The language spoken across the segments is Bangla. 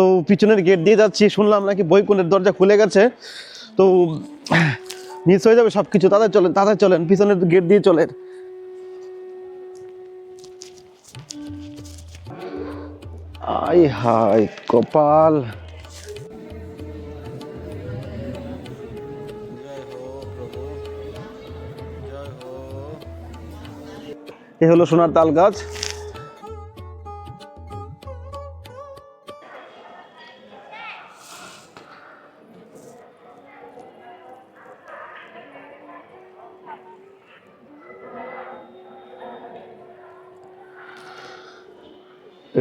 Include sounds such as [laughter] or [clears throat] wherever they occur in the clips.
তো পিছনের গেট দিয়ে যাচ্ছি, শুনলাম নাকি বৈকুণ্ঠের দরজা খুলে গেছে। তো মিস হয়ে যাবে সব কিছু চলেন তাদের চলেন, পিছনের গেট দিয়ে চলেন। আই হাই কপাল। এ হলো সোনার তাল গাছ।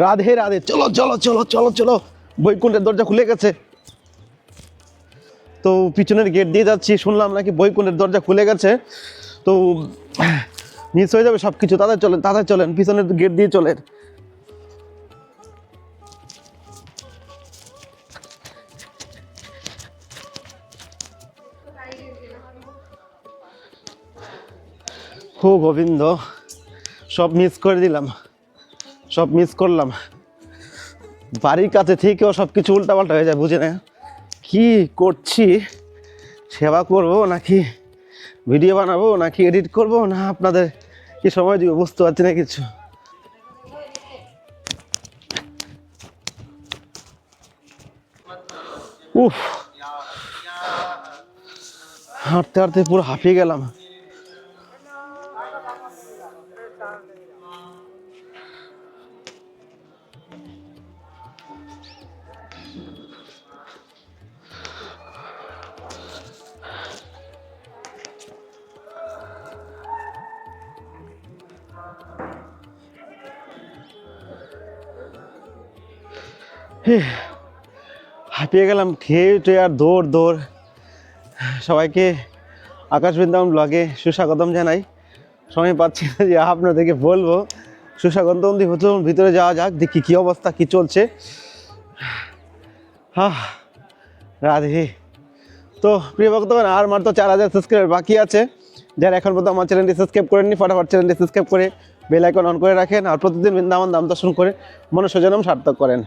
রাধে রাধে, চলো চলো চলো চলো চলো। বৈকুণ্ঠের দরজা খুলে গেছে। তো পিছনের গেট দিয়ে যাচ্ছি, শুনলাম নাকি বৈকুণ্ঠের দরজা খুলে গেছে। তো মিস হয়ে যাবে সব কিছু তাদের চলেন তাদের চলেন, পিছনের গেট দিয়ে চলেন। হো গোবিন্দ, সব মিস করে দিলাম। সব মিস করলাম। বাড়ির কাছে থেকেও সব কিছু উল্টাপাল্টা হয়ে যায়, বুঝে না। কি করছি? সেবা করব নাকি ভিডিও বানাবো নাকি এডিট করব? না, আপনাদের কি সময় দিব বুঝতে পারছি না কিছু। উফ। হাঁটতে হাঁটতে পুরো হাঁপিয়ে গেলাম। হাঁপিয়ে গেলাম, খেয়ে উঠে আর দৌড় দৌড়। সবাইকে আকাশ বৃন্দাবন ব্লগে সুস্বাগতম জানাই। সময় পাচ্ছি না যে আপনাদেরকে বলব। সুস্বাগতম দিয়ে ভিতরে যাওয়া যাক, দেখি কী অবস্থা, কী চলছে। হ্যাঁ রাধে। তো প্রিয় ভক্তগণ, আর মাত্র চার হাজার সাবস্ক্রাইবার বাকি আছে। যারা এখন পর্যন্ত আমার চ্যানেলটি সাবস্ক্রাইব করেননি, ফটাফট চ্যানেলটি সাবস্ক্রাইব করে বেল আইকন অন করে রাখেন। আর প্রতিদিন বৃন্দাবন দাম দর্শন করে মনুষ্যজনম সার্থক করেন।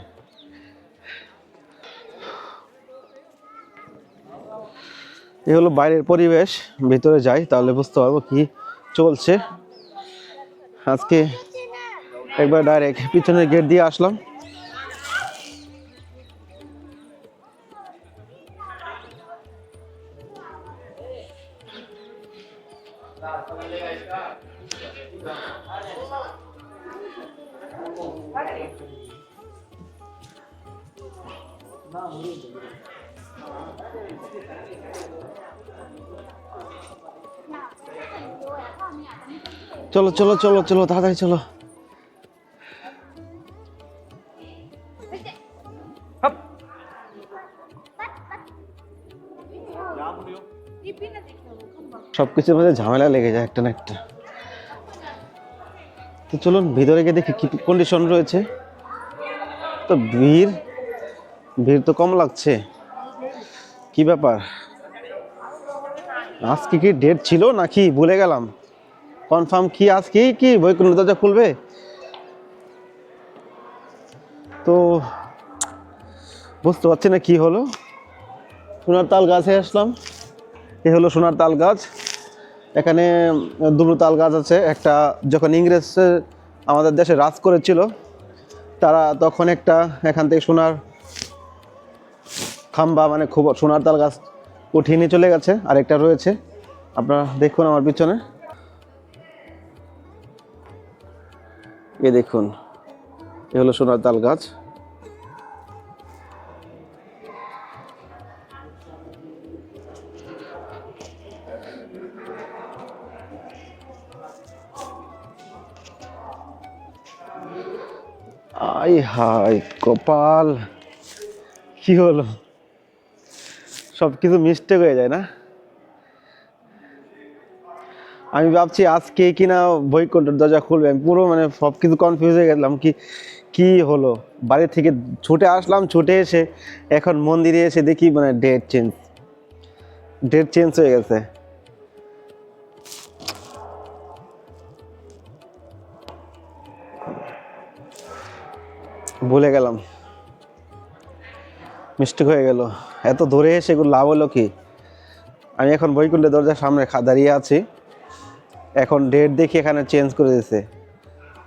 এ হলো বাইরের পরিবেশ, ভিতরে যাই, তাহলে বুঝতে পারব কি চলছে। আজকে একবার ডাইরেক্ট পিছনের গেট দিয়ে আসলাম। চলো চলো চলো চলো তাড়াতাড়ি চলো। সব কিছুর মধ্যে ঝামেলা লেগে যায় একটা না একটা। তো চলুন ভিতরে গিয়ে দেখি কি কন্ডিশন রয়েছে। তো ভিড় ভিড় তো কম লাগছে। কি ব্যাপার? আজকে কি ডেট ছিল নাকি? ভুলে গেলাম। কনফার্ম কি আজকে? কি বৈকুণ্ঠ দরজা খুলবে? তো বুঝতে পারছি না কি হলো। সোনার তাল গাছে আসলাম। এ হলো সোনার তাল গাছ। এখানে দুটো তাল গাছ আছে। একটা যখন ইংরেজ আমাদের দেশে রাজ করেছিল, তারা তখন একটা এখান থেকে সোনার খাম্বা মানে খুব সোনার তাল গাছ উঠিয়ে নিয়ে চলে গেছে আর একটা রয়েছে। আপনারা দেখুন আমার পিছনে। এ দেখুন, এ হলো সোনার তাল গাছ। আই হাই কপাল। কি হলো? সব কিছু মিস্টেক হয়ে যায় না? আমি ভাবছি আজকে কিনা বৈকুণ্ঠের দরজা খুলবে। আমি পুরো মানে সব কিছু কনফিউজ হয়ে গেলাম কি কি হলো? বাড়ি থেকে ছুটে আসলাম, ছুটে এসে এখন মন্দিরে এসে দেখি মানে ডেট চেঞ্জ ডেট চেঞ্জ হয়ে গেছে। ভুলে গেলাম। মিস্টেক হয়ে গেল। এত দূরে এসে এগুলো লাভ হলো কি? আমি এখন বৈকুণ্ঠের দরজার সামনে দাঁড়িয়ে আছি। এখন ডেট দেখি এখানে চেঞ্জ করে দিয়েছে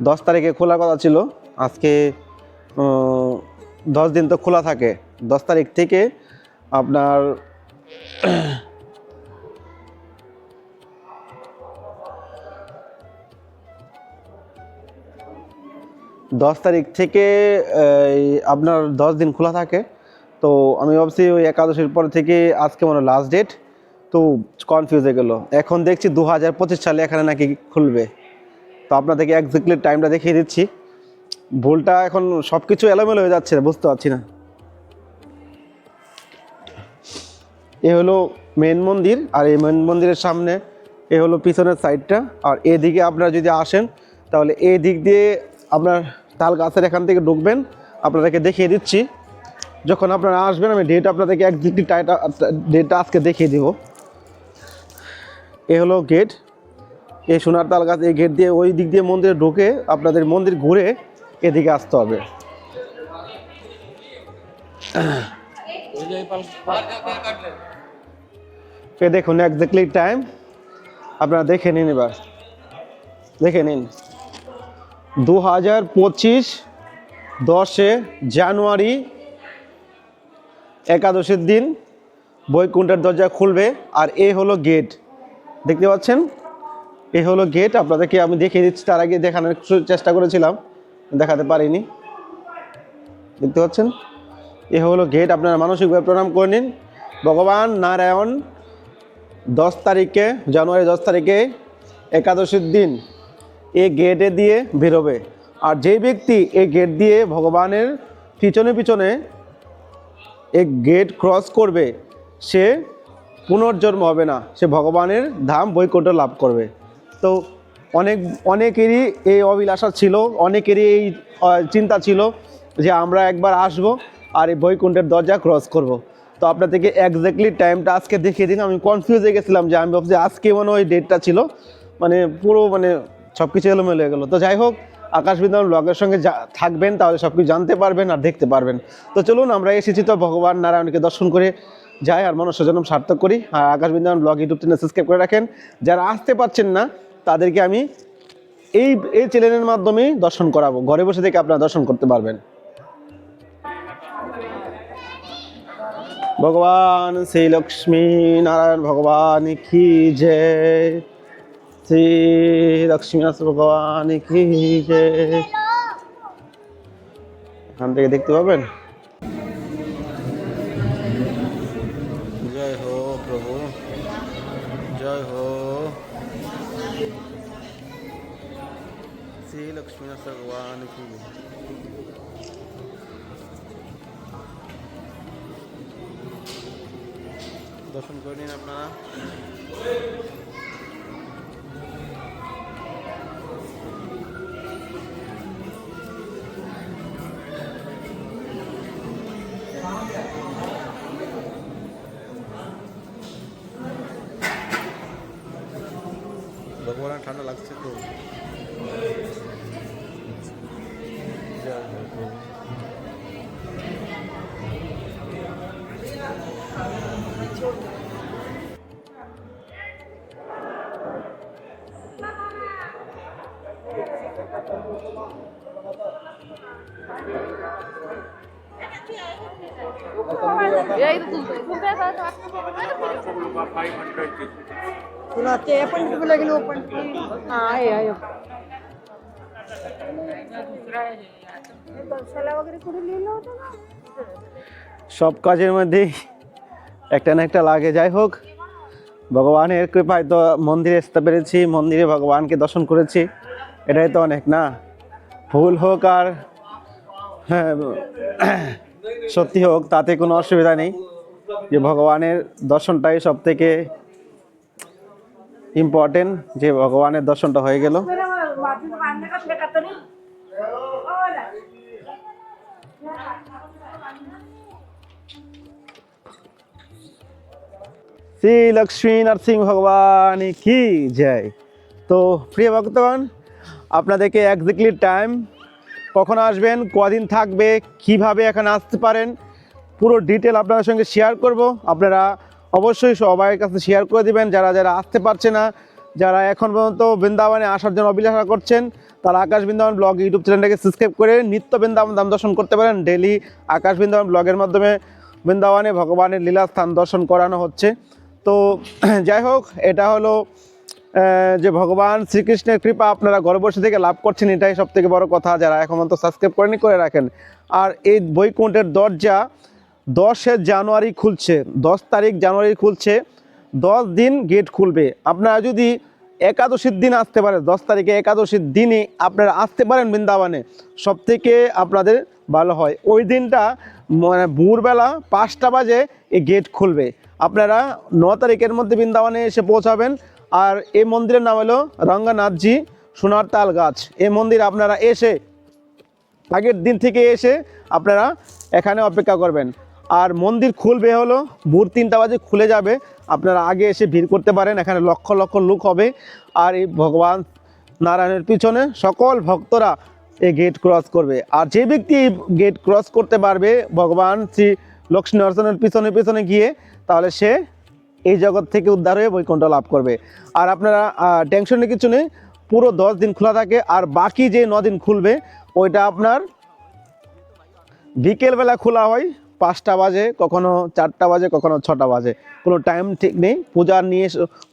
দশ তারিখে খোলার কথা ছিল। আজকে দশ দিন তো খোলা থাকে। দশ তারিখ থেকে আপনার দশ তারিখ থেকে আপনার দশ দিন খোলা থাকে। তো আমি ভাবছি ওই একাদশীর পর থেকে আজকে মনে লাস্ট ডেট তো কনফিউজ হয়ে গেলো। এখন দেখছি দু হাজার পঁচিশ সালে এখানে নাকি খুলবে। তো আপনাদেরকে একজাক্টলি টাইমটা দেখিয়ে দিচ্ছি। ভুলটা এখন সব কিছু এলোমেলো হয়ে যাচ্ছে, বুঝতে পারছি না। এ হলো মেন মন্দির, আর এই মেন মন্দিরের সামনে এ হলো পিছনের সাইডটা আর এদিকে আপনারা যদি আসেন, তাহলে এই দিক দিয়ে আপনার তাল গাছের এখান থেকে ঢুকবেন। আপনাদেরকে দেখিয়ে দিচ্ছি। যখন আপনারা আসবেন, আমি ডেট আপনাদেরকে একদিকটি টাইটা ডেটটা আজকে দেখিয়ে দিব। এ হলো গেট এই সোনার তাল গাছ, এই গেট দিয়ে ওই দিক দিয়ে মন্দিরে ঢুকে আপনাদের মন্দির ঘুরে এদিকে আসতে হবে। এ দেখুন একজাক্টলি টাইম আপনারা দেখে নিন এবার। দেখে নিন। দু হাজার পঁচিশ দশে জানুয়ারি একাদশীর দিন বৈকুণ্ঠের দরজা খুলবে আর এ হলো গেট দেখতে পাচ্ছেন? এ হলো গেট আপনাদেরকে আমি দেখিয়ে দিচ্ছি, তার আগে দেখানোর চেষ্টা করেছিলাম, দেখাতে পারিনি। দেখতে পাচ্ছেন? এ হলো গেট আপনারা মানসিকভাবে প্রণাম করে নিন। ভগবান নারায়ণ, দশ তারিখে, জানুয়ারি দশ তারিখে একাদশীর দিন এই গেটে দিয়ে বেরোবে। আর যেই ব্যক্তি এই গেট দিয়ে ভগবানের পিছনে পিছনে এই গেট ক্রস করবে, সে পুনর্জন্ম হবে না। সে ভগবানের ধাম বৈকুণ্ঠ লাভ করবে। তো অনেক, অনেকেরই এই অভিলাষা ছিল, অনেকেরই এই চিন্তা ছিল যে আমরা একবার আসব আর এই বৈকুণ্ঠের দরজা ক্রস করব। তো আপনাদেরকে একজ্যাক্টলি টাইমটা আজকে দেখিয়ে দিন। আমি কনফিউজ হয়ে গেছিলাম যে আমি ভাবছি আজকে মনে হয় ডেটটা ছিল। মানে পুরো মানে সব কিছু এলোমেলো হয়ে গেলো। তো যাই হোক আকাশ বিদ্যান ব্লগের সঙ্গে যা থাকবেন, তাহলে সব কিছু জানতে পারবেন আর দেখতে পারবেন। তো চলুন, আমরা এসেছি তো ভগবান নারায়ণকে দর্শন করে যাই আর মানুষের জন্য সার্থক করি। আর আকাশ বিদ্যান ব্লগ ইউটিউব চ্যানেল সাবস্ক্রাইব করে রাখেন। যারা আসতে পারছেন না, তাদেরকে আমি এই এই চ্যানেলের মাধ্যমেই দর্শন করাবো। ঘরে বসে থেকে আপনারা দর্শন করতে পারবেন। ভগবান শ্রী লক্ষ্মী নারায়ণ, ভগবান কি জয়। শ্রী লক্ষ্মী নারায়ণ ভগবান কি এখান থেকে দেখতে পাবেন? জয় হো প্রভু, জয় হো। শ্রী লক্ষ্মী নারায়ণ ভগবান কি দর্শন করে নিন আপনারা। ভগবানের ঠান্ডা লাগছে তো জয় হো तुला ते पण लागेल ओपन हा आहे आहे बसायला वगैरे कुठे लिहिलं होतं ना সব কাজের মধ্যেই একটা না একটা লাগে যাই হোক ভগবানের কৃপায় তো মন্দিরে আসতে পেরেছি মন্দিরে ভগবানকে দর্শন করেছি এটাই তো অনেক না ভুল হোক আর হ্যাঁ সত্যি হোক, তাতে কোনো অসুবিধা নেই যে ভগবানের দর্শনটাই সব থেকে ইম্পর্টেন্ট যে ভগবানের দর্শনটা হয়ে গেল। শ্রী লক্ষ্মী নরসিংহ ভগবান, কি জয়। তো প্রিয় ভক্তগণ, আপনাদেরকে একজাক্টলি টাইম কখন আসবেন, কদিন থাকবে, কীভাবে এখানে আসতে পারেন, পুরো ডিটেল আপনাদের সঙ্গে শেয়ার করব। আপনারা অবশ্যই সবাই কাছে শেয়ার করে দিবেন, যারা যারা আসতে পারছে না, যারা এখন পর্যন্ত বৃন্দাবনে আসার জন্য অভিলাষা করছেন, তারা আকাশ বৃন্দাবন ব্লগ ইউটিউব চ্যানেলটাকে সাবস্ক্রাইব করে নিত্য বৃন্দাবন দাম দর্শন করতে পারেন। ডেলি আকাশ বৃন্দাবন ব্লগের মাধ্যমে বৃন্দাবনে ভগবানের লীলা স্থান দর্শন করানো হচ্ছে। তো, [clears throat] যাই হোক, এটা হলো যে ভগবান শ্রীকৃষ্ণের কৃপা আপনারা ঘরে বসে থেকে লাভ করছেন, এটাই সব থেকে বড় কথা যারা এখন তো সাবস্ক্রাইব করেনি, করে রাখেন। আর এই বৈকুণ্ঠের দরজা দশে জানুয়ারি খুলছে, দশ তারিখ জানুয়ারি খুলছে, দশ দিন গেট খুলবে। আপনারা যদি একাদশীর দিন আসতে পারেন, দশ তারিখে একাদশীর দিনই আপনারা আসতে পারেন বৃন্দাবনে সব থেকে আপনাদের ভালো হয়। ওই দিনটা মানে ভোরবেলা পাঁচটা বাজে এই গেট খুলবে। আপনারা ন তারিখের মধ্যে বৃন্দাবনে এসে পৌঁছাবেন আর এই মন্দিরের নাম হলো রঙ্গনাথজি সোনার তাল গাছ। এই মন্দির আপনারা এসে, আগের দিন থেকে এসে আপনারা এখানে অপেক্ষা করবেন। আর মন্দির খুলবে হলো, ভোর তিনটা বাজে খুলে যাবে। আপনারা আগে এসে ভিড় করতে পারেন, এখানে লক্ষ লক্ষ লোক হবে। আর এই ভগবান নারায়ণের পিছনে সকল ভক্তরা এই গেট ক্রস করবে। আর যে ব্যক্তি এই গেট ক্রস করতে পারবে, ভগবান শ্রী লক্ষ্মী নরসনের পিছনে পিছনে গিয়ে, তাহলে সে এই জগৎ থেকে উদ্ধার হয়ে বৈকুণ্ঠ লাভ করবে। আর আপনারা টেনশনের কিছু নেই, পুরো দশ দিন খোলা থাকে, আর বাকি যে দিন খুলবে, ওইটা আপনার বিকেলবেলা খোলা হয়, পাঁচটা বাজে, কখনো চারটা বাজে, কখনো ছটা বাজে। কোনো টাইম ঠিক নেই, পূজা নিয়ে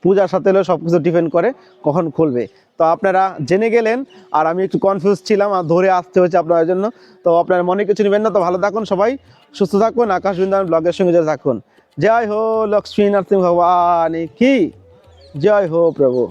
পূজার সাথে হলেও সব কিছু ডিপেন্ড করে কখন খুলবে। তো আপনারা জেনে গেলেন, আর আমি একটু কনফিউজ ছিলাম আর ধরে আসতে হয়েছে আপনাদের জন্য। তো আপনারা মনে কিছু নেবেন না, তো ভালো থাকুন সবাই, সুস্থ থাকুন, আকাশ বৃন্দাবন ব্লগের সঙ্গে যারা থাকুন। জয় হো লক্ষ্মী নরসিংহ ভগবান কি? জয় হো প্রভু।